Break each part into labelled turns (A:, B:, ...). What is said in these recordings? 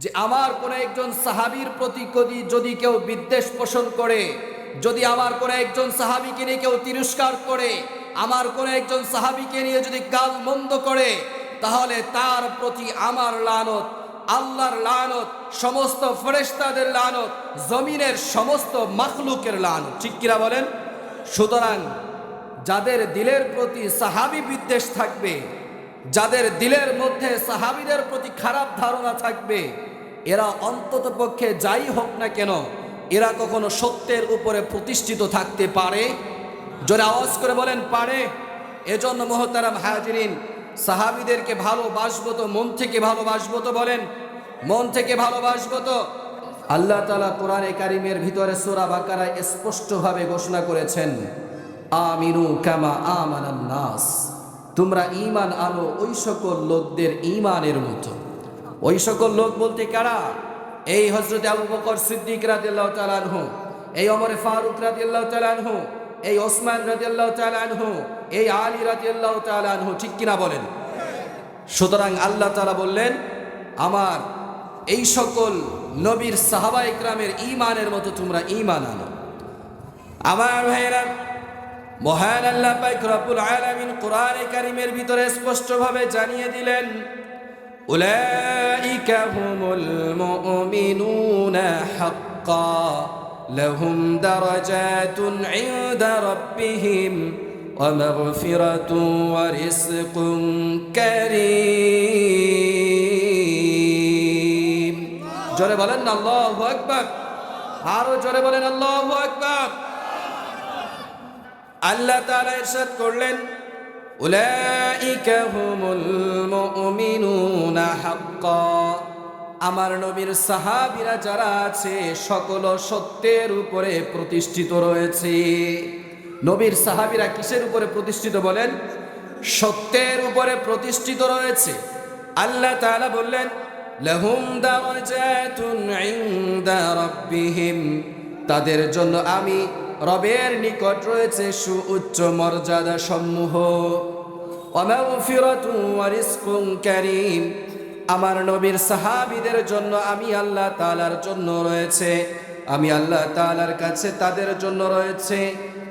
A: যে আমার কোনো একজন সাহাবীর প্রতি যদি কেউ বিদ্বেষ পোষণ করে, যদি আমার কোনো একজন সাহাবিকে নিয়ে কেউ তিরস্কার করে, আমার কোনো একজন সাহাবিকে নিয়ে যদি গাল মন্দ করে, তাহলে তার প্রতি আমার লানত, আল্লাহর লানত, সমস্ত ফেরেশতাদের লানত, জমিনের সমস্ত মাখলুকের লানত। ঠিক কিনা বলেন? সুতরাং যাদের দিলের প্রতি সাহাবি বিদ্বেষ থাকবে যাদের দিলের মধ্যে সাহাবিদের প্রতি খারাপ ধারণা থাকবে, এরা অন্তত পক্ষে যাই হোক না কেন, এরা কখনো সত্যের উপরে প্রতিষ্ঠিত থাকতে পারে? জোরে আওয়াজ করে বলেন, পারে। এজন্য মোহতারাম হাজরিন, সাহাবিদেরকে ভালোবাসবো তো, মন থেকে ভালোবাসবো তো বলেন। মন থেকে ভালোবাসবো তো। আল্লাহ তালা কোরআনে কারিমের ভিতরে সোরা বাকারায় স্পষ্টভাবে ঘোষণা করেছেন, আমিনু কামা আমানান নাস। তোমরা ঈমান আনো ওই সকল লোকদের ঈমানের মতো। ওই সকল লোক বলতে কারা? এই হজরত আবু বকর সিদ্দিক রাদিয়াল্লাহু তাআলা আনহু, এই ওমর ফারুক রাদিয়াল্লাহু তাআলা আনহু, এই ওসমান রাদিয়াল্লাহু তাআলা আনহু, এই আলী রাদিয়াল্লাহু তাআলা আনহু, ঠিক কিনা বলেন? সুতরাং আল্লাহ তাআলা বললেন, আমার এই সকল নবীর সাহাবা ইকরামের ঈমানের মতো তোমরা ঈমান আনো। আমার ভাইয়েরা মহান আল্লাহ পাক রব্বুল আলামিন কোরআনে কারীমের ভিতরে স্পষ্টভাবে জানিয়ে দিলেন, উলাইকা হুমুল মুমিনুনা হাক্কা, লাহুম দারাজাতুন ইনদা রাব্বিহিম ওয়া মাগফিরাতুন ওয়া রিজকুন কারীম। জোরে বলেন আল্লাহু আকবার। আরও জোরে বলেন আল্লাহু আকবার। আল্লাহ তাআলা ইরশাদ করলেন আমার নবীর সাহাবিরা যারা আছে, সকল সত্যের উপরে প্রতিষ্ঠিত রয়েছে। নবীর সাহাবীরা কিসের উপরে প্রতিষ্ঠিত বলেন? সত্যের উপরে প্রতিষ্ঠিত রয়েছে। আল্লাহ তাআলা বললেন তাদের জন্য আমি রবের নিকট রয়েছে সুউচ্চ মর্যাদা সমূহ। কারীম। আমার নবীর সাহাবিদের জন্য আমি আল্লাহ তাআলার জন্য রয়েছে। আমি আল্লাহ তাআলার কাছে তাদের জন্য রয়েছে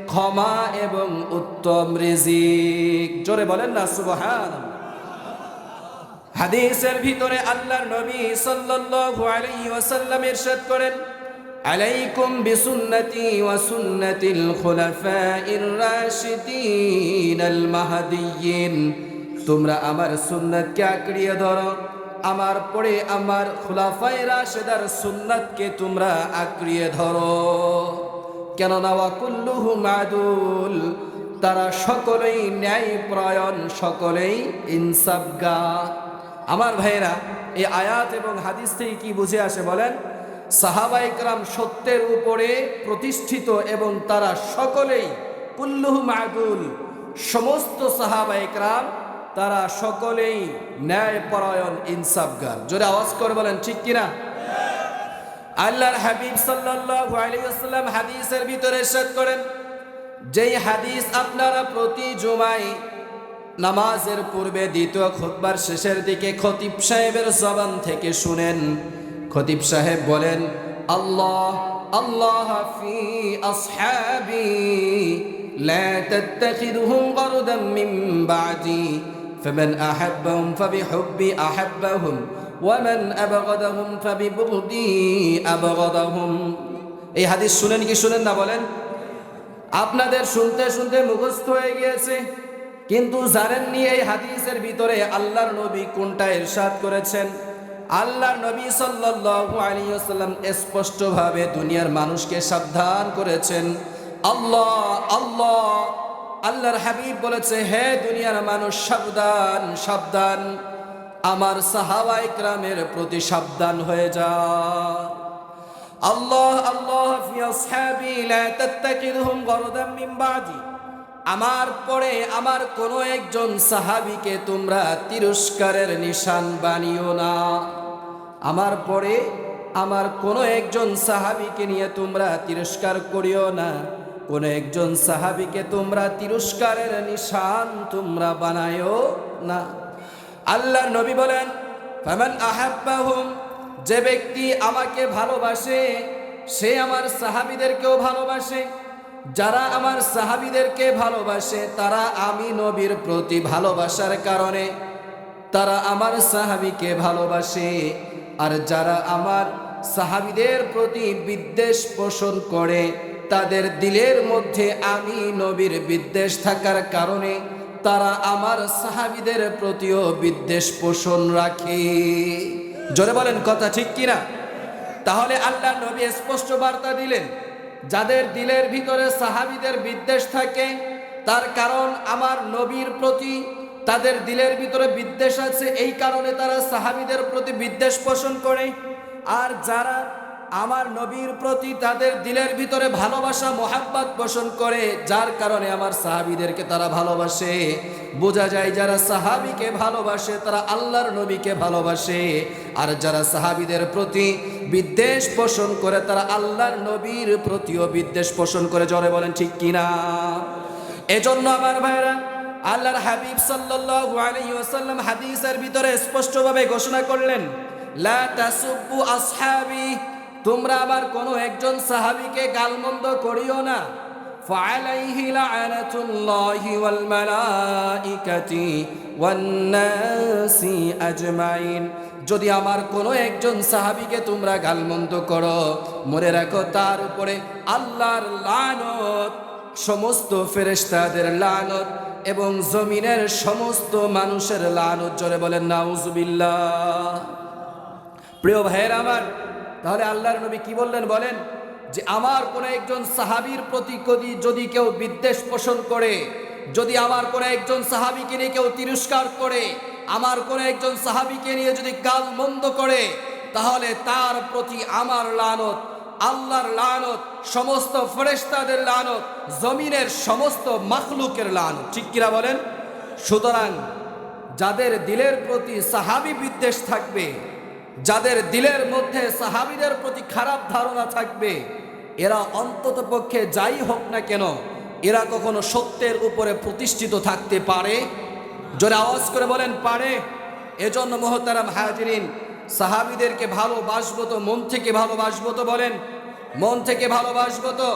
A: ক্ষমা এবং উত্তম রিজিক। জোরে বলেন না সুবহান হাদিসের ভিতরে আল্লাহর নবী সাল্লাল্লাহু আলাইহি ওয়াসাল্লাম ইরশাদ করেন আলাইকুম বিসুন্নতি ওয়া সুন্নাতিল খুলাফাইর রাশিদিন আল মাহদিয়িন তোমরা আমার সুন্নাতকে আঁকড়িয়ে ধরো। আমার পরে আমার খুলাফাই রাশেদার সুন্নাতকে তোমরা আঁকড়িয়ে ধরো। কেননা ওয়াকুল্লুহুম আদুল, তারা সকলেই ন্যায় প্রয়ণ, সকলেই ইনসাফগা আমার ভাইয়েরা, এই আয়াত এবং হাদিস থেকে কি বুঝে আসে বলেন? সাহাবা ইকরাম সত্যের উপরে প্রতিষ্ঠিত এবং তারা সকলেই কুল্লুহু মাহদুল সমস্ত সাহাবা ইকরাম তারা সকলেই ন্যায় পরায়ণ ইনসাফগার জোরে আওয়াজ করে বলেন, ঠিক কিনা? আল্লাহর হাবিব সাল্লাল্লাহু আলাইহি হাদিসের ভিতরে ইরশাদ করেন, যেই হাদিস আপনারা প্রতি জুমায় নামাজের পূর্বে দ্বিতীয় খুতবার শেষের দিকে খতিব সাহেবের জবান থেকে শুনেন খতিব সাহেব বলেন আল্লাহ আল্লাহ ফি আসহাবি لا تتخذهم غردا من بعدي فمن أحبهم فبحبي أحبهم ومن أبغضهم فببغضي أبغضهم এই হাদিস শুনেন কি শুনেন না বলেন আপনাদের শুনতে শুনতে মুখস্থ হয়ে গিয়েছে কিন্তু জানেননি এই হাদিসের ভিতরে আল্লাহর নবী কোনটা ইরশাদ করেছেন আল্লাহর নবী সাল্লাল্লাহু আলাইহি ওয়াসাল্লাম স্পষ্টভাবে দুনিয়ার মানুষকে সাবধান করেছেন। আল্লাহ আল্লাহ, আল্লাহর হাবিব বলেছে, হে দুনিয়ার মানুষ, সাবধান সাবধান। আমার সাহাবা ইকরামের প্রতি সাবধান হয়ে যা। আল্লাহ আল্লাহ, ফি আসহাবি লা গরদাম মিন বাদি। আমার পরে আমার কোনো একজন সাহাবিকে তোমরা তিরস্কারের নিশান বানিও না। আমার পরে আমার কোনো একজন সাহাবিকে নিয়ে তোমরা তিরস্কার করিও না। কোনো একজন সাহাবিকে তোমরা তিরস্কারের নিশান তোমরা বানায়ও না। আল্লাহ নবী বলেন, ফামান আহাব্বাহুম, যে ব্যক্তি আমাকে ভালোবাসে, সে আমার সাহাবিদেরকেও ভালোবাসে। যারা আমার সাহাবিদেরকে ভালোবাসে, তারা আমি নবীর প্রতি ভালোবাসার কারণে তারা আমার সাহাবিকে ভালোবাসে। আর যারা আমার সাহাবিদের প্রতি বিদ্বেষ পোষণ করে, তাদের দিলের মধ্যে আমি নবীর বিদ্বেষ থাকার কারণে তারা আমার সাহাবিদের প্রতিও বিদ্বেষ পোষণ রাখে। জোরে বলেন, কথা ঠিক কিনা? তাহলে আল্লাহ নবী স্পষ্ট বার্তা দিলেন, যাদের দিলের ভিতরে সাহাবিদের বিদ্বেষ থাকে, তার কারণ আমার নবীর প্রতি তাদের দিলের ভিতরে বিদ্বেষ আছে, এই কারণে তারা সাহাবিদের প্রতি বিদ্বেষ পোষণ করে। আর যারা আমার নবীর প্রতি তাদের দিলের ভিতরে ভালোবাসা, মোহাব্বত পোষণ করে, যার কারণে আমার সাহাবিদেরকে তারা ভালোবাসে। বোঝা যায় যারা সাহাবিকে ভালোবাসে, তারা আল্লাহর নবীকে ভালোবাসে। আর যারা সাহাবিদের প্রতি বিদ্বেষ পোষণ করে, তারা আল্লাহর নবীর প্রতিও বিদ্বেষ পোষণ করে। জরে বলেন ঠিক কিনা? এজন্য আমার ভাইরা আল্লাহর হাবিব সাল্লাল্লাহু আলাইহি ওয়াসাল্লাম হাদিসের ভিতরে স্পষ্টভাবে ঘোষণা করলেন লা তাসুব্বু আসহাবি তোমরা আবার কোনো একজন সাহাবীকে গালমন্দ করিও না فعليه لعنة الله والملائكة والناس أجمعين যদি আমার কোনো একজন সাহাবীকে তোমরা গালমন্দ করো মনে রাখো তার উপরে আল্লাহর লানত সমস্ত ফেরেশতাদের লানত এবং জমিনের সমস্ত মানুষের লানত জোরে বলেন, নাউজুবিল্লাহ। প্রিয় ভাইয়ের আমার, তাহলে আল্লাহর নবী কি বললেন বলেন? যে আমার কোনো একজন সাহাবীর প্রতি যদি যদি কেউ বিদ্বেষ পোষণ করে, যদি আমার কোনো একজন সাহাবিকে নিয়ে কেউ তিরস্কার করে, আমার কোনো একজন সাহাবীকে নিয়ে যদি গাল মন্দ করে, তাহলে তার প্রতি আমার লানত, আল্লাহর লানত, সমস্ত ফেরেশতাদের লানত জমিনের সমস্ত মাখলুকের লানত ঠিক কিনা বলেন? সুতরাং যাদের দিলের প্রতি সাহাবী বিদ্বেষ থাকবে, যাদের দিলের মধ্যে সাহাবিদের প্রতি খারাপ ধারণা থাকবে, এরা অন্তত পক্ষে যাই হোক না কেন, এরা কখনো সত্যের উপরে প্রতিষ্ঠিত থাকতে পারে? জোরে আওয়াজ করে বলেন, পারে। এজন্য মোহতারাম হাজিরিন, সাহাবিদেরকে ভালোবাসবো তো, মন থেকে ভালোবাসবো তো বলেন। মন থেকে ভালোবাসবো তো